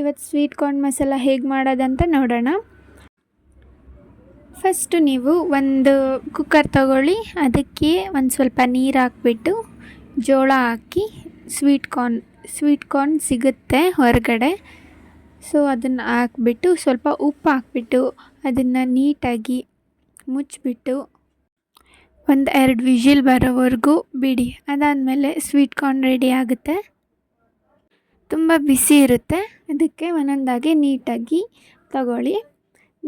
ಇವತ್ತು sweet corn masala ಹೇಗೆ ಮಾಡೋದಂತ ನೋಡೋಣ. ಫಸ್ಟು ನೀವು ಒಂದು ಕುಕ್ಕರ್ ತಗೊಳ್ಳಿ, ಅದಕ್ಕೆ ಒಂದು ಸ್ವಲ್ಪ ನೀರು ಹಾಕ್ಬಿಟ್ಟು ಜೋಳ ಹಾಕಿ ಸ್ವೀಟ್ ಕಾರ್ನ್ ಸ್ವೀಟ್ ಕಾರ್ನ್ ಸಿಗುತ್ತೆ ಹೊರಗಡೆ. ಸೊ ಅದನ್ನು ಹಾಕ್ಬಿಟ್ಟು ಸ್ವಲ್ಪ ಉಪ್ಪು ಹಾಕ್ಬಿಟ್ಟು ಅದನ್ನು ನೀಟಾಗಿ ಮುಚ್ಚಿಬಿಟ್ಟು ಒಂದು ಎರಡು ವಿಷಿಲ್ ಬರೋವರೆಗೂ ಬಿಡಿ. ಅದಾದಮೇಲೆ ಸ್ವೀಟ್ ಕಾರ್ನ್ ರೆಡಿ ಆಗುತ್ತೆ. ತುಂಬ ಬಿಸಿ ಇರುತ್ತೆ. ಅದಕ್ಕೆ ಒಂದೊಂದಾಗಿ ನೀಟಾಗಿ ತಗೊಳ್ಳಿ.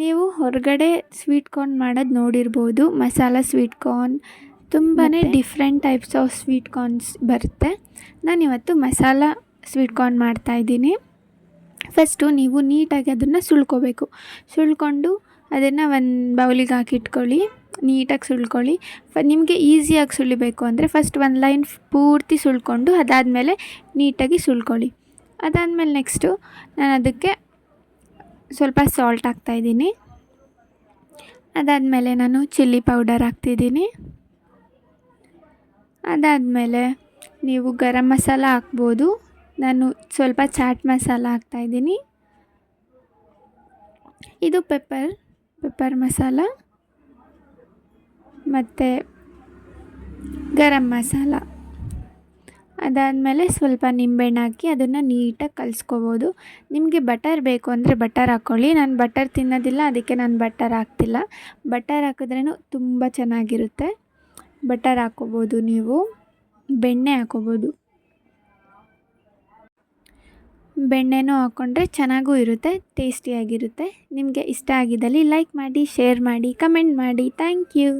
ನೀವು ಹೊರಗಡೆ ಸ್ವೀಟ್ ಕಾರ್ನ್ ಮಾಡೋದು ನೋಡಿರ್ಬೋದು. ಮಸಾಲ ಸ್ವೀಟ್ ಕಾರ್ನ್ ತುಂಬಾ different types of sweet corns ಬರುತ್ತೆ. ನಾನಿವತ್ತು ಮಸಾಲ ಸ್ವೀಟ್ ಕಾರ್ನ್ ಮಾಡ್ತಾಯಿದ್ದೀನಿ ಫಸ್ಟು ನೀವು ನೀಟಾಗಿ ಅದನ್ನು ಸುಳ್ಕೋಬೇಕು ಸುಳ್ಕೊಂಡು ಅದನ್ನು ಒಂದು ಬೌಲಿಗೆ ಹಾಕಿಟ್ಕೊಳ್ಳಿ. ನೀಟಾಗಿ ಸುಳ್ಕೊಳ್ಳಿ ಫ ನಿಮಗೆ ಈಸಿಯಾಗಿ ಸುಳಿಬೇಕು ಅಂದರೆ ಫಸ್ಟ್ ಒಂದು ಲೈನ್ ಪೂರ್ತಿ ಸುಳ್ಕೊಂಡು ಅದಾದಮೇಲೆ ನೀಟಾಗಿ ಸುಳ್ಕೊಳ್ಳಿ ಅದಾದಮೇಲೆ ನೆಕ್ಸ್ಟು ನಾನು ಅದಕ್ಕೆ ಸ್ವಲ್ಪ ಸಾಲ್ಟ್ ಹಾಕ್ತಾಯಿದ್ದೀನಿ ಅದಾದಮೇಲೆ ನಾನು ಚಿಲ್ಲಿ ಪೌಡರ್ ಹಾಕ್ತಿದ್ದೀನಿ ಅದಾದಮೇಲೆ ನೀವು ಗರಂ ಮಸಾಲ ಹಾಕ್ಬೋದು. ನಾನು ಸ್ವಲ್ಪ ಚಾಟ್ ಮಸಾಲ ಹಾಕ್ತಾಯಿದ್ದೀನಿ ಇದು ಪೆಪ್ಪರ್ ಪೆಪ್ಪರ್ ಮಸಾಲ ಮತ್ತು ಗರಂ ಮಸಾಲ. ಅದಾದಮೇಲೆ ಸ್ವಲ್ಪ ನಿಂಬೆಹಣ್ಣು ಹಾಕಿ ಅದನ್ನು ನೀಟಾಗಿ ಕಲಿಸ್ಕೋಬೋದು. ನಿಮಗೆ ಬಟರ್ ಬೇಕು ಅಂದರೆ ಬಟರ್ ಹಾಕ್ಕೊಳ್ಳಿ. ನಾನು ಬಟರ್ ತಿನ್ನೋದಿಲ್ಲ, ಅದಕ್ಕೆ ನಾನು ಬಟರ್ ಹಾಕ್ತಿಲ್ಲ. ಬಟರ್ ಹಾಕಿದ್ರೂ ತುಂಬ ಚೆನ್ನಾಗಿರುತ್ತೆ. ಬಟರ್ ಹಾಕ್ಕೋಬೋದು ನೀವು. ಬೆಣ್ಣೆ ಹಾಕ್ಕೋಬೋದು. ಬೆಣ್ಣೆನೂ ಹಾಕ್ಕೊಂಡ್ರೆ ಚೆನ್ನಾಗೂ ಇರುತ್ತೆ, ಟೇಸ್ಟಿಯಾಗಿರುತ್ತೆ. ನಿಮಗೆ ಇಷ್ಟ ಆಗಿದ್ದಲ್ಲಿ ಲೈಕ್ ಮಾಡಿ, ಶೇರ್ ಮಾಡಿ, ಕಮೆಂಟ್ ಮಾಡಿ. Thank you.